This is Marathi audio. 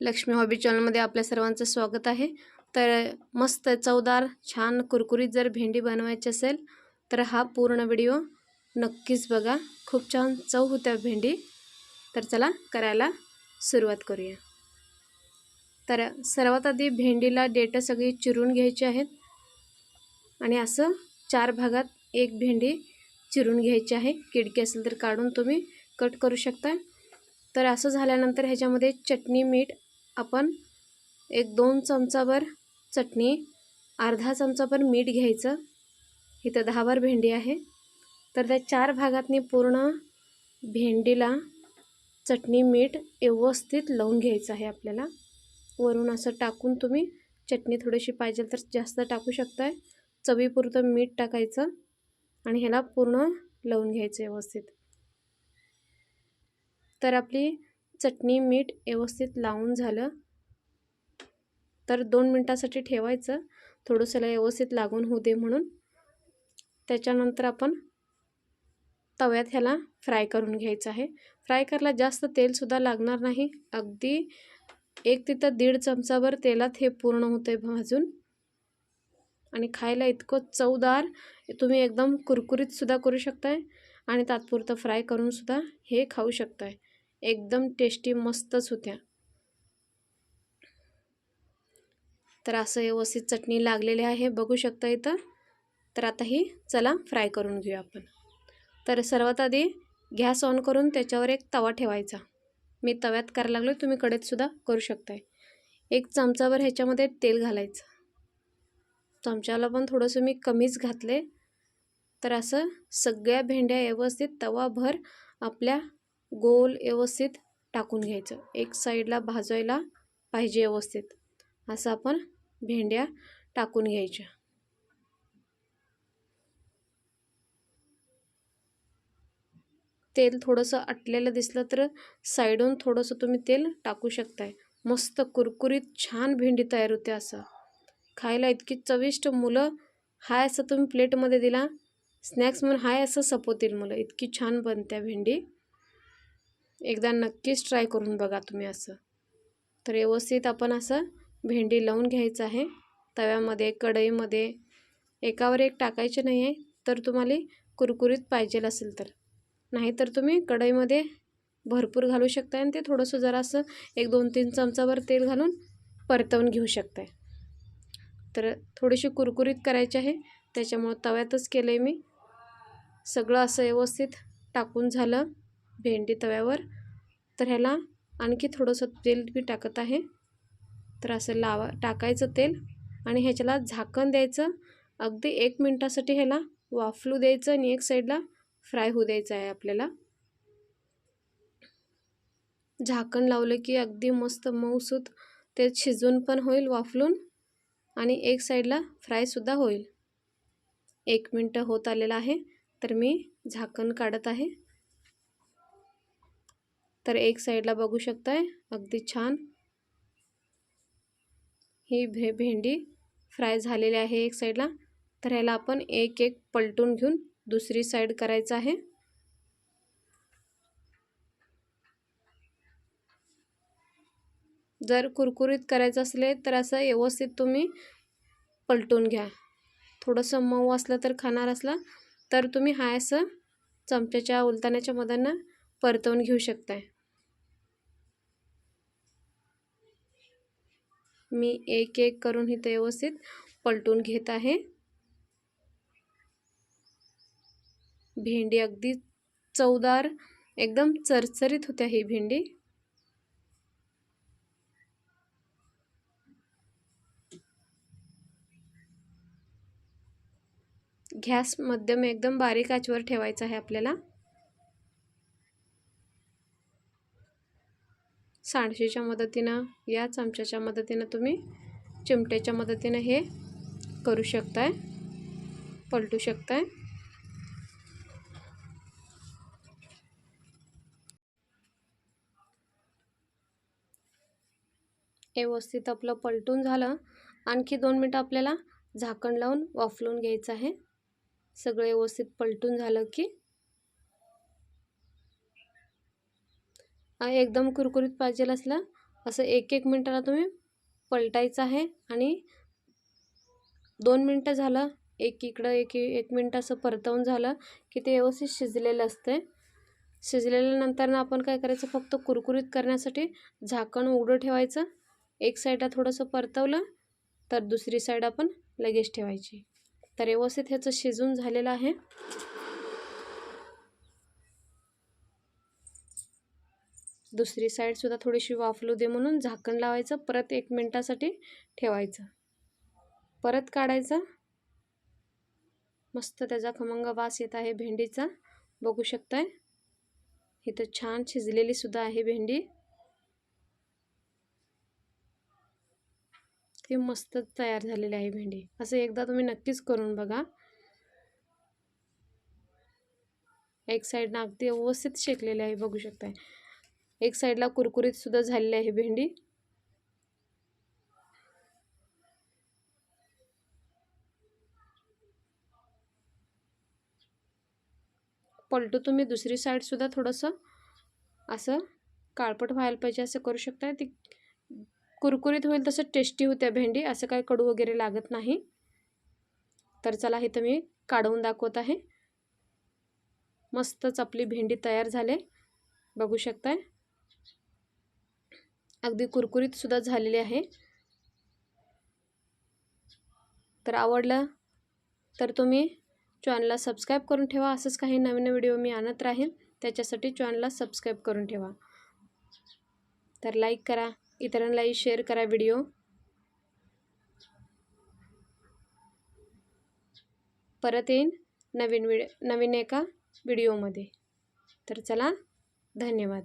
लक्ष्मी हॉबी चॅनलमध्ये आपल्या सर्वांचं स्वागत आहे. तर मस्त चवदार छान कुरकुरीत जर भेंडी बनवायची असेल तर हा पूर्ण व्हिडिओ नक्कीच बघा. खूप छान चव होत्या भेंडी. तर चला करायला सुरुवात करूया. तर सर्वात आधी भेंडीला डेटं सगळी चिरून घ्यायची आहेत. आणि असं चार भागात एक भेंडी चिरून घ्यायची आहे. किडकी असेल तर काढून तुम्ही कट करू शकता. तर असं झाल्यानंतर ह्याच्यामध्ये चटणी मीठ आपण एक दोन चमचाभर चटणी अर्धा चमचाभर मीठ घ्यायचं. इथं दहाभर भेंडी आहे. तर त्या चार भागातनी पूर्ण भेंडीला चटणी मीठ व्यवस्थित लावून घ्यायचं आहे आपल्याला. वरून असं टाकून तुम्ही चटणी थोडीशी पाहिजे तर जास्त टाकू शकताय. चवीपुरतं मीठ टाकायचं आणि ह्याला पूर्ण लावून घ्यायचं व्यवस्थित. तर आपली चटणी मीठ व्यवस्थित लावून झालं. तर दोन मिनटासाठी ठेवायचं. थोडंसं व्यवस्थित लागून होऊ दे म्हणून. त्याच्यानंतर आपण तव्यात ह्याला फ्राय करून घ्यायचं आहे. फ्राय करायला जास्त तेलसुद्धा लागणार नाही. अगदी एक तिथं दीड चमचाभर तेलात हे पूर्ण होतं आहे भाजून. आणि खायला इतकं चवदार तुम्ही एकदम कुरकुरीतसुद्धा करू शकताय. आणि तात्पुरतं फ्राय करूनसुद्धा हे खाऊ शकताय. एकदम टेस्टी मस्तच होत्या. तर असं व्यवस्थित चटणी लागलेली आहे बघू शकता इथं. तर आता ही चला फ्राय करून घेऊया आपण. तर सर्वात आधी गॅस ऑन करून त्याच्यावर एक तवा ठेवायचा. मी तव्यात करायला लागलो तुम्ही कडेतसुद्धा करू शकताय. एक चमचाभर ह्याच्यामध्ये तेल घालायचं. चमच्याला पण थोडंसं मी कमीच घातले तर असं सगळ्या भेंड्या व्यवस्थित तवाभर आपल्या गोल व्यवस्थित टाकून घ्यायचं. एक साईडला भाजवायला पाहिजे व्यवस्थित. असं आपण भेंड्या टाकून घ्यायच्या. तेल थोडंसं आटलेलं दिसलं तर साईडून थोडंसं तुम्ही तेल टाकू शकताय. मस्त कुरकुरीत छान भेंडी तयार होते असं. खायला इतकी चविष्ट मुलं हाय असं तुम्ही प्लेटमध्ये दिला. स्नॅक्स म्हणून हाय असं सपवतील मुलं. इतकी छान बनत्या भेंडी. एकदा नक्कीच ट्राय करून बघा तुम्ही असं. तर व्यवस्थित आपण असं भेंडी लावून घ्यायचं आहे. तव्यामध्ये कढईमध्ये एकावर एक टाकायचे नाही आहे तर तुम्हाला कुरकुरीत पाहिजे असेल तर. नाहीतर तुम्ही कढईमध्ये भरपूर घालू शकताय आणि ते थोडंसं जरासं एक दोन तीन चमचाभर तेल घालून परतवून घेऊ शकताय. तर थोडीशी कुरकुरीत करायची आहे. त्याच्यामुळं तव्यातच केलं आहे मी. सगळं असं व्यवस्थित टाकून झालं. भेंडी तव्यावर. तर ह्याला आणखी थोडंसं तेल मी टाकत आहे. तर असं लावा टाकायचं तेल आणि ह्याच्याला झाकण द्यायचं. अगदी एक मिनटासाठी ह्याला वाफलू द्यायचं आणि एक साईडला फ्राय होऊ द्यायचं आहे आपल्याला. झाकण लावलं की अगदी मस्त मऊसूत ते शिजून पण होईल वाफलून आणि एक साईडला फ्रायसुद्धा होईल. एक मिनटं होत आलेलं आहे तर मी झाकण काढत आहे. तर एक साईडला बघू शकताय. अगदी छान. ही भे भेंडी फ्राय झालेली आहे एक साईडला. तर ह्याला आपण एक एक पलटून घेऊन दुसरी साईड करायचं आहे. जर कुरकुरीत करायचं असले तर असं व्यवस्थित तुम्ही पलटून घ्या. थोडंसं मऊ असलं तर खाणार असला तर तुम्ही हा असं चमच्याच्या उलताण्याच्या मदानं परतवून घेऊ शकताय. मी एक एक करून इथे व्यवस्थित पलटून घेत आहे. भेंडी अगदी चवदार एकदम चरचरीत होत्या ही भेंडी. गॅस मध्यम एकदम बारीक आचवर ठेवायचा आहे आपल्याला. सांडशीच्या मदतीनं या चमच्याच्या मदतीनं तुम्ही चिमट्याच्या मदतीनं हे करू शकताय पलटू शकताय. व्यवस्थित आपलं पलटून झालं. आणखी दोन मिनटं आपल्याला झाकण लावून वाफलून घ्यायचं आहे. सगळं व्यवस्थित पलटून झालं की एकदम कुरकुरीत पाहिजे असला असं एक एक मिनटाला तुम्ही पलटायचं आहे आणि दोन मिनटं झालं एक इकडं एक एक मिनटं असं परतवून झालं की ते व्यवस्थित शिजलेलं असते शिजलेल्यानंतर ना आपण काय करायचं फक्त कुरकुरीत करण्यासाठी झाकण उघडं ठेवायचं. एक साईडला थोडंसं परतवलं तर दुसरी साईड आपण लगेच ठेवायची. तर व्यवस्थित ह्याचं शिजून झालेलं आहे. दुसरी साईडसुद्धा थोडीशी वाफलू दे म्हणून झाकण लावायचं परत एक मिनटासाठी ठेवायचं. परत काढायचं. मस्त त्याचा खमंग वास येत आहे भेंडीचा. बघू शकताय. इथं छान शिजलेली सुद्धा आहे भेंडी. ती मस्त तयार झालेली आहे भेंडी. असं एकदा तुम्ही नक्कीच करून बघा. एक साईडनं अगदी व्यवस्थित शेकलेली आहे बघू शकताय. एक साईडला कुरकुरीतसुद्धा झालेली आहे भेंडी. पलटू तुम्ही दुसरी साईडसुद्धा थोडंसं असं काळपट व्हायला पाहिजे असं करू शकता ती कुरकुरीत होईल तसं टेस्टी होत्या भेंडी असं काही कडू वगैरे लागत नाही. तर चला इथं मी काढवून दाखवत आहे. मस्तच आपली भेंडी तयार झाले. बघू शकताय. अगदी कुरकुरीतसुद्धा झालेली आहे. तर आवडलं तर तुम्ही चॅनलला सबस्क्राईब करून ठेवा. असंच काही नवीन व्हिडिओ मी आणत राहील त्याच्यासाठी चॅनलला सबस्क्राईब करून ठेवा. तर लाईक करा इतरांनाही शेअर करा व्हिडिओ परत येईन नवीन व्हिडिओ नवीन एका व्हिडिओमध्ये तर चला धन्यवाद.